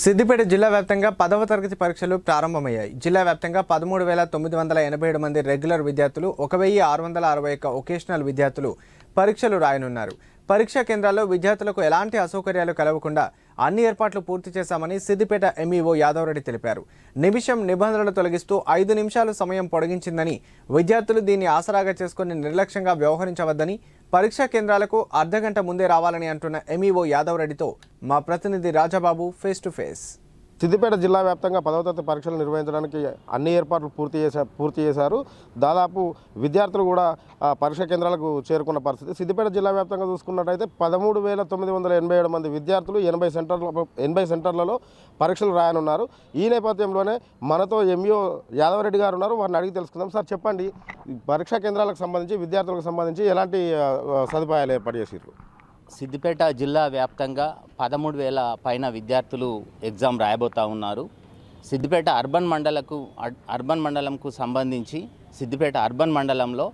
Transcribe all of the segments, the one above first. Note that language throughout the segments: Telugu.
సిద్దిపేట జిల్లా వ్యాప్తంగా పదవ తరగతి పరీక్షలు ప్రారంభమయ్యాయి. జిల్లా వ్యాప్తంగా పదమూడు వేల తొమ్మిది వందల ఎనభై ఏడు మంది రెగ్యులర్ విద్యార్థులు ఒక వెయ్యి ఆరు వందల అరవై ఒక్క ఒకేషనల్ విద్యార్థులు పరీక్షలు రాయనున్నారు. పరీక్షా కేంద్రాల్లో విద్యార్థులకు ఎలాంటి అసౌకర్యాలు కలగకుండా అన్ని ఏర్పాట్లు పూర్తి చేశామని సిద్దిపేట ఎంఈఓ యాదవరెడ్డి తెలిపారు. నిమిషం నిబంధనలు తొలగిస్తూ ఐదు నిమిషాలు సమయం పొడిగించిందని విద్యార్థులు దీన్ని ఆసరాగా చేసుకుని నిర్లక్ష్యంగా వ్యవహరించవద్దని పరీక్షా కేంద్రాలకు అర్ధగంట ముందే రావాలని అంటున్న ఎంఈఓ యాదవరెడ్డితో మా ప్రతినిధి Rajababu face to face. Siddipet జిల్లా వ్యాప్తంగా పదవ తరగతి పరీక్షలు నిర్వహించడానికి అన్ని ఏర్పాట్లు పూర్తి చేశా పూర్తి చేశారు. దాదాపు విద్యార్థులు కూడా పరీక్ష కేంద్రాలకు చేరుకున్న పరిస్థితి. సిద్దిపేట జిల్లా వ్యాప్తంగా చూసుకున్నట్టయితే పదమూడు వేల తొమ్మిది వందల ఎనభై ఏడు మంది విద్యార్థులు ఎనభై సెంటర్ల ఎనభై సెంటర్లలో పరీక్షలు రాయనున్నారు. ఈ నేపథ్యంలోనే మనతో ఎంఈఓ యాదవరెడ్డి గారు ఉన్నారు. వారిని అడిగి తెలుసుకుందాం. సార్ చెప్పండి. పరీక్షా కేంద్రాలకు సంబంధించి విద్యార్థులకు సంబంధించి ఎలాంటి సదుపాయాలు ఏర్పాటు చేసారు సిద్దిపేట జిల్లా వ్యాప్తంగా పదమూడు వేల పైన విద్యార్థులు ఎగ్జామ్ రాయబోతా ఉన్నారు. సిద్దిపేట అర్బన్ మండలకు అర్- అర్బన్ మండలంకు సంబంధించి సిద్దిపేట అర్బన్ మండలంలో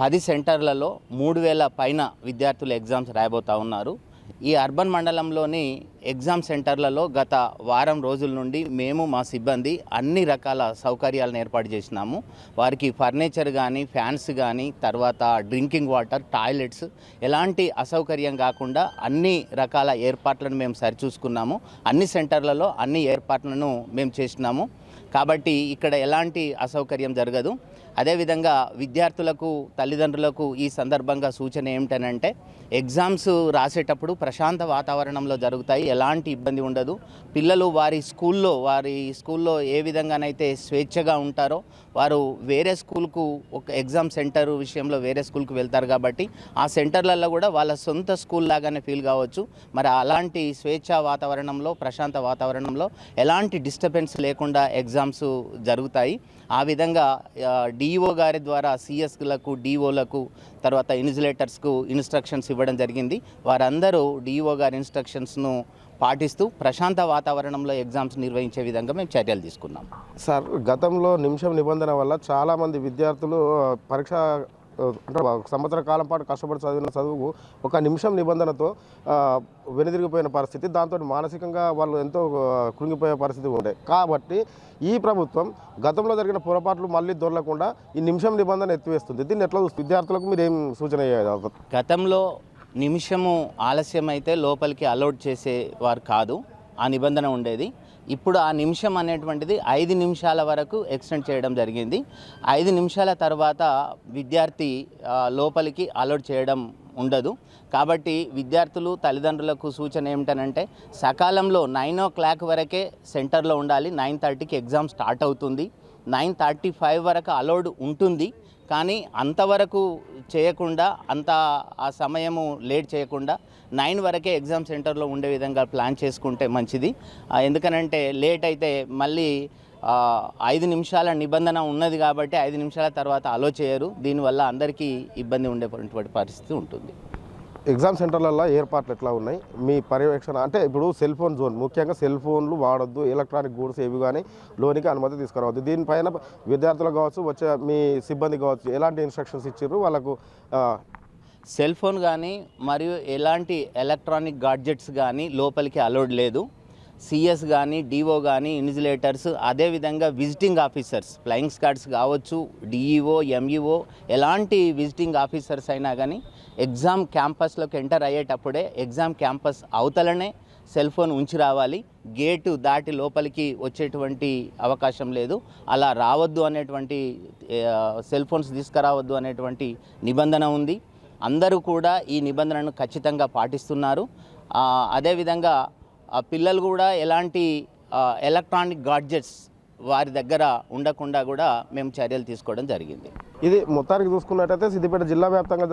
పది సెంటర్లలో మూడు వేల పైన విద్యార్థులు ఎగ్జామ్స్ రాయబోతా ఉన్నారు. ఈ అర్బన్ మండలంలోని ఎగ్జామ్ సెంటర్లలో గత వారం రోజుల నుండి మేము మా సిబ్బంది అన్ని రకాల సౌకర్యాలను ఏర్పాటు చేసినాము. వారికి ఫర్నిచర్ కానీ ఫ్యాన్స్ కానీ తర్వాత డ్రింకింగ్ వాటర్ టాయిలెట్స్ ఎలాంటి అసౌకర్యం కాకుండా అన్ని రకాల ఏర్పాట్లను మేము సరిచూసుకున్నాము. అన్ని సెంటర్లలో అన్ని ఏర్పాట్లను మేము చేసినాము. కాబట్టి ఇక్కడ ఎలాంటి అసౌకర్యం జరగదు. అదేవిధంగా విద్యార్థులకు తల్లిదండ్రులకు ఈ సందర్భంగా సూచన ఏమిటనంటే ఎగ్జామ్స్ రాసేటప్పుడు ప్రశాంత వాతావరణంలో జరుగుతాయి. ఎలాంటి ఇబ్బంది ఉండదు. పిల్లలు వారి స్కూల్లో వారి స్కూల్లో ఏ విధంగానైతే స్వేచ్ఛగా ఉంటారో వారు వేరే స్కూల్కు ఒక ఎగ్జామ్ సెంటర్ విషయంలో వేరే స్కూల్కి వెళ్తారు కాబట్టి ఆ సెంటర్లలో కూడా వాళ్ళ సొంత స్కూల్ లాగానే ఫీల్ కావచ్చు. మరి అలాంటి స్వేచ్ఛ వాతావరణంలో ప్రశాంత వాతావరణంలో ఎలాంటి డిస్టర్బెన్స్ లేకుండా ఎగ్జామ్ ఎగ్జామ్స్ జరుగుతాయి. ఆ విధంగా డిఈఓ గారి ద్వారా సిఎస్లకు డిఓలకు తర్వాత ఇన్సులేటర్స్కు ఇన్స్ట్రక్షన్స్ ఇవ్వడం జరిగింది. వారందరూ డిఈఓ గారి ఇన్స్ట్రక్షన్స్ను పాటిస్తూ ప్రశాంత వాతావరణంలో ఎగ్జామ్స్ నిర్వహించే విధంగా మేము చర్యలు తీసుకున్నాం. సార్ గతంలో నిమిషం నిబంధన వల్ల చాలామంది విద్యార్థులు పరీక్ష అంటే సంవత్సర కాలం పాటు కష్టపడి చదివిన చదువుకు ఒక నిమిషం నిబంధనతో వెనుదిరిగిపోయిన పరిస్థితి దాంతో మానసికంగా వాళ్ళు ఎంతో కృంగిపోయే పరిస్థితి ఉండే. కాబట్టి ఈ ప్రభుత్వం గతంలో జరిగిన పొరపాట్లు మళ్ళీ దొరలకుండా ఈ నిమిషం నిబంధన ఎత్తివేస్తుంది. దీన్ని ఎట్లా చూస్తుంది విద్యార్థులకు మీరు ఏం సూచన గతంలో నిమిషము ఆలస్యం అయితే లోపలికి అలౌట్ చేసేవారు కాదు. ఆ నిబంధన ఉండేది. ఇప్పుడు ఆ నిమిషం అనేటువంటిది ఐదు నిమిషాల వరకు ఎక్స్టెండ్ చేయడం జరిగింది. ఐదు నిమిషాల తర్వాత విద్యార్థి లోపలికి అలౌట్ చేయడం ఉండదు. కాబట్టి విద్యార్థులు తల్లిదండ్రులకు సూచన ఏమిటనంటే సకాలంలో నైన్ ఓ క్లాక్ వరకే సెంటర్లో ఉండాలి. నైన్ థర్టీకి ఎగ్జామ్ స్టార్ట్ అవుతుంది. నైన్ థర్టీ ఫైవ్ వరకు అలౌడ్ ఉంటుంది. కానీ అంతవరకు చేయకుండా అంత ఆ సమయము లేట్ చేయకుండా నైన్ వరకే ఎగ్జామ్ సెంటర్లో ఉండే విధంగా ప్లాన్ చేసుకుంటే మంచిది. ఎందుకనంటే లేట్ అయితే మళ్ళీ ఐదు నిమిషాల నిబంధన ఉన్నది కాబట్టి ఐదు నిమిషాల తర్వాత అలో చేయరు. దీనివల్ల అందరికీ ఇబ్బంది ఉండేటువంటి పరిస్థితి ఉంటుంది. ఎగ్జామ్ సెంటర్లలో ఏర్పాట్లు ఎట్లా ఉన్నాయి? మీ పర్యవేక్షణ అంటే ఇప్పుడు సెల్ ఫోన్ జోన్ ముఖ్యంగా సెల్ ఫోన్లు వాడొద్దు ఎలక్ట్రానిక్ గూడ్స్ ఏవి కానీ లోనికి అనుమతి తీసుకురావద్దు. దీనిపైన విద్యార్థులకు కావచ్చు వచ్చే మీ సిబ్బంది కావచ్చు ఎలాంటి ఇన్స్ట్రక్షన్స్ ఇచ్చారు వాళ్ళకు సెల్ ఫోన్ కానీ మరియు ఎలాంటి ఎలక్ట్రానిక్ గాడ్జెట్స్ కానీ లోపలికి అలౌడ్ లేదు. సిఎస్ కానీ డిఓ కానీ ఇన్సులేటర్స్ అదేవిధంగా విజిటింగ్ ఆఫీసర్స్ ఫ్లయింగ్ స్కాడ్స్ కావచ్చు డిఈఓ ఎంఈఓ ఎలాంటి విజిటింగ్ ఆఫీసర్స్ అయినా కానీ ఎగ్జామ్ క్యాంపస్లోకి ఎంటర్ అయ్యేటప్పుడే ఎగ్జామ్ క్యాంపస్ అవతలనే సెల్ ఫోన్ ఉంచి రావాలి. గేటు దాటి లోపలికి వచ్చేటువంటి అవకాశం లేదు. అలా రావద్దు అనేటువంటి సెల్ ఫోన్స్ తీసుకురావద్దు అనేటువంటి నిబంధన ఉంది. అందరూ కూడా ఈ నిబంధనను ఖచ్చితంగా పాటిస్తున్నారు. అదేవిధంగా పిల్లలు కూడా ఎలాంటి ఎలక్ట్రానిక్ గాడ్జెట్స్ వారి దగ్గర ఉండకుండా కూడా మేము చర్యలు తీసుకోవడం జరిగింది. ఇది మొత్తానికి చూసుకున్నట్టయితే సిద్దిపేట జిల్లా వ్యాప్తంగా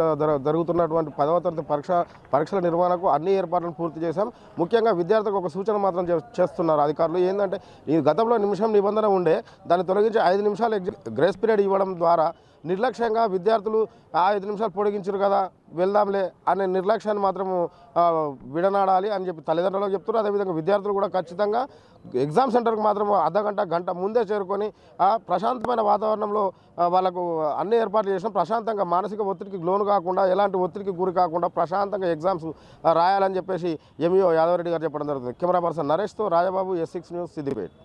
జరుగుతున్నటువంటి పదవ తరగతి పరీక్ష పరీక్షల నిర్వహణకు అన్ని ఏర్పాట్లను పూర్తి చేశాం. ముఖ్యంగా విద్యార్థులకు ఒక సూచన మాత్రం చే- చేస్తున్నారు అధికారులు. ఏంటంటే ఈ గతంలో నిమిషం నిబంధన ఉండే దాన్ని తొలగించి ఐదు నిమిషాలు గ్రేస్ పీరియడ్ ఇవ్వడం ద్వారా నిర్లక్ష్యంగా విద్యార్థులు ఆ ఐదు నిమిషాలు పొడిగించారు కదా వెళ్దాంలే అనే నిర్లక్ష్యాన్ని మాత్రం విడనాడాలి అని చెప్పి తల్లిదండ్రులకు చెప్తున్నారు. అదేవిధంగా విద్యార్థులు కూడా ఖచ్చితంగా ఎగ్జామ్ సెంటర్కి మాత్రం అర్ధ గంట గంట ముందే చేరుకొని ప్రశాంతమైన వాతావరణంలో వాళ్ళకు అన్ని ఏర్పాట్లు చేసినాం. ప్రశాంతంగా మానసిక ఒత్తిడికి లోను కాకుండా ఎలాంటి ఒత్తిడికి గురి కాకుండా ప్రశాంతంగా ఎగ్జామ్స్ రాయాలని చెప్పేసి ఎంఈఓ యాదవరెడ్డి గారు చెప్పడం జరుగుతుంది. Camera person నరేష్తో Rajababu S six news Siddipet.